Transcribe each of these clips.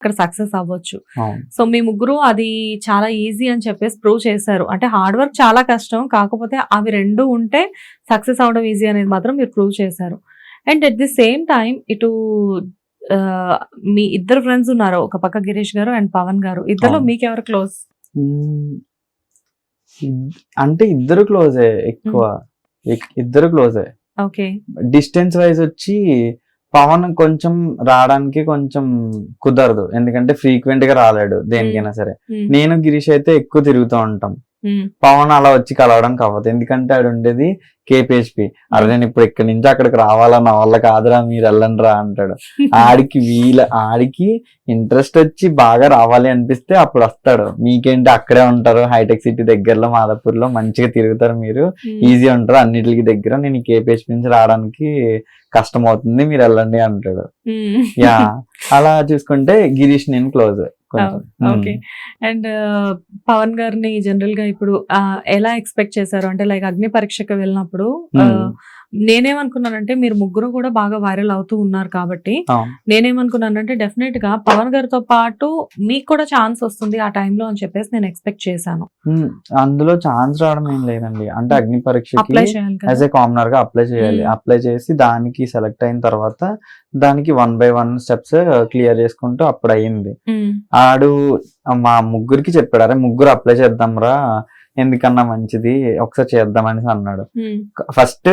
అక్కడ సక్సెస్ అవ్వచ్చు. సో మీ ముగ్గురు అది చాలా ఈజీ అని చెప్పేసి ప్రూవ్ చేశారు. అంటే హార్డ్ వర్క్ చాలా కష్టం. కాకపోతే అవి రెండు ఉంటే సక్సెస్ అవడం ఈజీ అనేది మాత్రం మీరు ప్రూవ్ చేశారు. And at the same time ఇటు మీ ఇద్దరు ఫ్రెండ్స్ ఉన్నారు. ఒక పక్క గిరీష్ గారు అండ్ పవన్ గారు. ఇద్దరు అవును. మీకు ఎవరు క్లోజ్ అంటే ఇద్దరు క్లోజే ఎక్కువ. ఇద్దరు క్లోజే. ఓకే. డిస్టెన్స్ వైజ్ వచ్చి పవన్ కొంచెం రావడానికి కొంచెం కుదరదు. ఎందుకంటే ఫ్రీక్వెంట్గా రాలేడు దేనికైనా సరే. నేను గిరీష్ అయితే ఎక్కువ తిరుగుతూ ఉంటాం. పవన్ అలా వచ్చి కలవడం కావద్దు. ఎందుకంటే ఆడు ఉండేది కేపిహెచ్పి అరే నేను ఇప్పుడు ఇక్కడి నుంచి అక్కడికి రావాలా నా వల్ల కాదురా మీరు వెళ్ళండి రా అంటాడు. ఆడికి వీల ఆడికి ఇంట్రెస్ట్ వచ్చి బాగా రావాలి అనిపిస్తే అప్పుడు వస్తాడు. మీకేంటి అక్కడే ఉంటారు హైటెక్ సిటీ దగ్గరలో మాదాపూర్లో మంచిగా తిరుగుతారు మీరు. ఈజీ ఉంటారు అన్నిటికి దగ్గర. నేను కేపిహెచ్పి నుంచి రావడానికి కష్టం అవుతుంది మీరు వెళ్ళండి అంటాడు. యా అలా చూసుకుంటే గిరీష్ నేను క్లోజ్ ఓకే. అండ్ పవన్ గారిని జనరల్గా ఇప్పుడు ఎలా ఎక్స్పెక్ట్ చేశారు? అంటే లైక్ అగ్ని పరీక్షకు వెళ్ళినప్పుడు నేనేమనుకున్నానంటే మీరు ముగ్గురు కూడా బాగా వైరల్ అవుతూ ఉన్నారు కాబట్టి నేనేమనుకున్నానంటే డెఫినెట్గా పవన్ గారితో పాటు మీకు కూడా ఛాన్స్ వస్తుంది ఆ టైంలో అని చెప్పేసి నేను ఎక్స్పెక్ట్ చేశాను. అందులో ఛాన్స్ రావడం ఏం లేదండి. అంటే అగ్ని యాజ్ ఏ కామనర్గా అప్లై చేయాలి. అప్లై చేసి దానికి సెలెక్ట్ అయిన తర్వాత దానికి one by one steps clear చేసుకుంటూ అప్పుడు అయ్యింది ఉమ్, ఆడు మా ముగ్గురికి చెప్పాడు అరే ముగ్గురు అప్లై చేద్దాం రా ఎందుకన్నా మంచిది? ఒకసారి చేద్దామని అన్నాడు. ఫస్ట్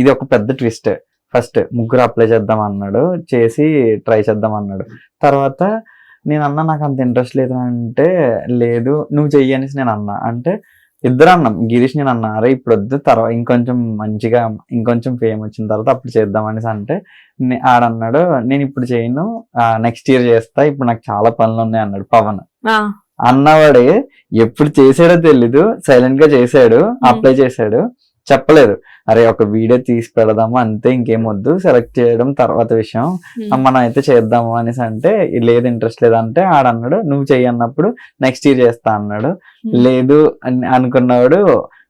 ఇది ఒక పెద్ద ట్విస్ట్. ఫస్ట్ ముగ్గురు అప్లై చేద్దాం అన్నాడు. చేసి ట్రై చేద్దాం అన్నాడు. తర్వాత నేను అన్నా నాకు అంత ఇంట్రెస్ట్ లేదు అంటే లేదు నువ్వు చెయ్యి అనేసి నేను అన్నా. అంటే ఇద్దరు అన్నాం. గిరీష్ నేను అన్నా. అరే ఇప్పుడు వద్దు తర్వాత ఇంకొంచెం మంచిగా ఇంకొంచెం ఫేమ్ వచ్చిన తర్వాత అప్పుడు చేద్దాం అనేసి అంటే ఆడన్నాడు నేను ఇప్పుడు చేయను. నెక్స్ట్ ఇయర్ చేస్తా. ఇప్పుడు నాకు చాలా పనులు ఉన్నాయి అన్నాడు పవన్. అన్నవాడే ఎప్పుడు చేసాడో తెలీదు సైలెంట్గా చేశాడు అప్లై చేశాడు చెప్పలేదు. అరే ఒక వీడియో తీసి పెడదాము అంతే ఇంకేం వద్దు సెలెక్ట్ చేయడం తర్వాత విషయం. ఉమ్, మనం అయితే చేద్దాము అనేసి అంటే లేదు ఇంట్రెస్ట్ లేదంటే ఆడన్నాడు నువ్వు చెయ్యి అన్నప్పుడు నెక్స్ట్ ఇయర్ చేస్తా అన్నాడు. ఉమ్. లేదు అని అనుకున్నాడు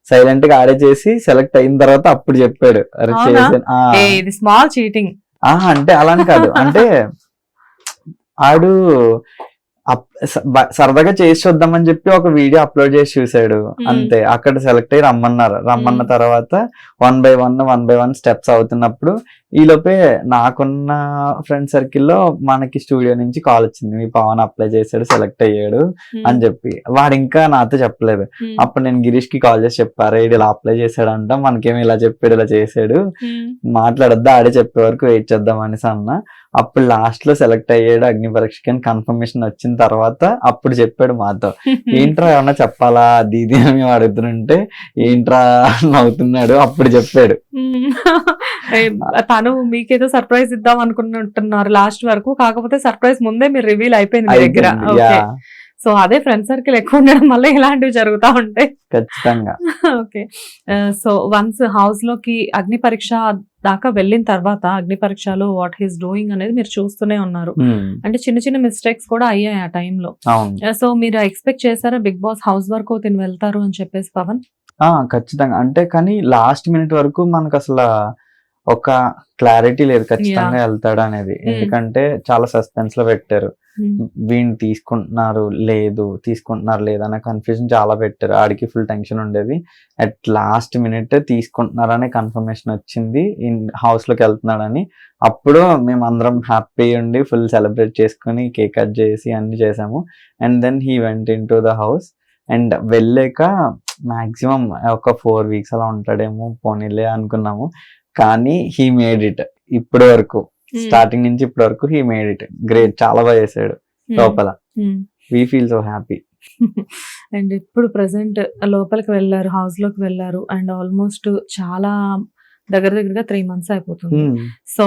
సైలెంట్గా ఆడే చేసి సెలెక్ట్ అయిన తర్వాత అప్పుడు చెప్పాడు. అరే? చేసాను స్మాల్ చీటింగ్ ఆహా, అంటే అలా అని కాదు. అంటే ఆడు సరదాగా చేసి చూద్దామని చెప్పి ఒక వీడియో అప్లోడ్ చేసి చూసాడు. అంతే. అక్కడ సెలెక్ట్ అయ్యి రమ్మన్నారు. రమ్మన్న. తర్వాత one by one one by one steps అవుతున్నప్పుడు ఈలోపే నాకున్న ఫ్రెండ్ సర్కిల్లో మనకి స్టూడియో నుంచి కాల్ వచ్చింది. మీ పవన్ అప్లై చేశాడు సెలెక్ట్ అయ్యాడు అని చెప్పి. వాడు ఇంకా నాతో చెప్పలేదు. అప్పుడు నేను గిరీష్కి కాల్ చేసి చెప్పారు "ఈడు ఇలా అప్లై చేశాడంట మనకేమి ఇలా చెప్పాడు ఇలా చేశాడు. మాట్లాడొద్దా ఆడే చెప్పే వరకు వెయిట్ చేద్దాం అనేసి అన్న. అప్పుడు లాస్ట్లో సెలెక్ట్ అయ్యాడు అగ్ని పరీక్షకి అని కన్ఫర్మేషన్ వచ్చిన తర్వాత అప్పుడు చెప్పాడు మాతో. ఏంట్రా ఏమన్నా చెప్పాలా? అది ఇది అని అడుగుతుంటే ఏంట్రా? నవ్వుతున్నాడు. అప్పుడు చెప్పాడు. తను మీకేదో సర్ప్రైజ్ ఇద్దాం అనుకుంటున్నారు లాస్ట్ వరకు. కాకపోతే సర్ప్రైజ్ ముందే మీరు రివీల్ అయిపోయింది దగ్గర. సో అదే ఫ్రెండ్ సర్కిల్ ఎక్కువ ఉండడం వల్ల ఇలాంటివి జరుగుతూ ఉంటాయి ఖచ్చితంగా. ఓకే. సో వన్స్ హౌస్లోకి అగ్ని పరీక్ష దాకా వెళ్ళిన తర్వాత అగ్ని పరీక్షలో వాట్ హీస్ డూయింగ్ అనేది మీరు చూస్తూనే ఉన్నారు. అంటే చిన్న చిన్న మిస్టేక్స్ కూడా అయ్యాయి ఆ టైంలో సో మీరు ఎక్స్పెక్ట్ చేశారా బిగ్ బాస్ హౌస్ వరకు తిని వెళ్తారు అని చెప్పేసి పవన్? ఖచ్చితంగా. అంటే కానీ లాస్ట్ మినిట్ వరకు మనకు అసలు ఒక క్లారిటీ లేదు ఖచ్చితంగా వెళ్తాడు అనేది. ఎందుకంటే చాలా సస్పెన్స్లో పెట్టారు. వీడిని తీసుకుంటున్నారు లేదు తీసుకుంటున్నారు లేదు అనే కన్ఫ్యూజన్ చాలా పెట్టారు. ఆడికి ఫుల్ టెన్షన్ ఉండేది. అట్ లాస్ట్ మినిట్ తీసుకుంటున్నారనే కన్ఫర్మేషన్ వచ్చింది. ఇన్ హౌస్లోకి వెళ్తున్నాడని. అప్పుడు మేము అందరం హ్యాపీ ఉండి ఫుల్ సెలబ్రేట్ చేసుకుని కేక్ కట్ చేసి అన్ని చేసాము. And then he went in to the house and వెళ్ళాక మాక్సిమం ఒక ఫోర్ వీక్స్ అలా ఉంటాడేమో పోనీలే అనుకున్నాము. కానీ హీ మేడ్ ఇట్ ఇప్పటి వరకు స్టార్టింగ్ నుంచి ఇప్పటి వరకు హీ మేడ్ ఇట్ గ్రేట్ చాలా బాగా చేశాడు లోపల. We feel so happy and ఇప్పుడు ప్రెసెంట్ లోపలికి వెళ్ళారు హౌస్లోకి వెళ్ళారు అండ్ ఆల్మోస్ట్ చాలా దగ్గర దగ్గరగా త్రీ మంత్స్ అయిపోతుంది. సో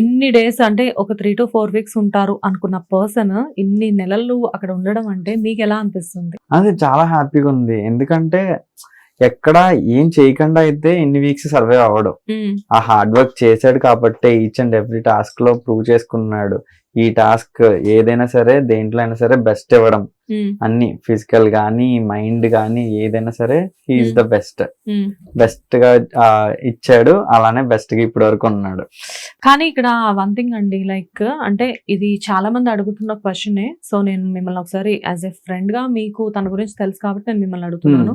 ఇన్ని డేస్ అంటే ఒక త్రీ టు ఫోర్ వీక్స్ ఉంటారు అనుకున్న పర్సన్ ఇన్ని నెలలు అక్కడ ఉండడం అంటే మీకు ఎలా అనిపిస్తుంది? అది చాలా హ్యాపీగా ఉంది. ఎందుకంటే ఎక్కడ ఏం చేయకుండా అయితే ఇన్ని వీక్స్ సర్వే అవ్వడు. ఆ హార్డ్ వర్క్ చేశాడు కాబట్టి ఈచ్ అండ్ ఎవ్రీ టాస్క్లో ప్రూవ్ చేసుకున్నాడు. ఈ టాస్క్ ఏదైనా సరే దేంట్లో అయినా సరే బెస్ట్ ఇవ్వడం. అన్ని ఫిజికల్ గానీ మైండ్ గానీ ఏదైనా సరే హీఈస్. The best. బెస్ట్గా ఇచ్చాడు. అలానే బెస్ట్గా ఇప్పటి వరకు ఉన్నాడు. కానీ ఇక్కడ వన్ థింగ్ అండి లైక్ అంటే ఇది చాలా మంది అడుగుతున్న క్వశ్చనే సో నేను మిమ్మల్ని ఒకసారి యాజ్ ఎ ఫ్రెండ్గా మీకు తన గురించి తెలుసు కాబట్టి నేను మిమ్మల్ని అడుగుతున్నాను.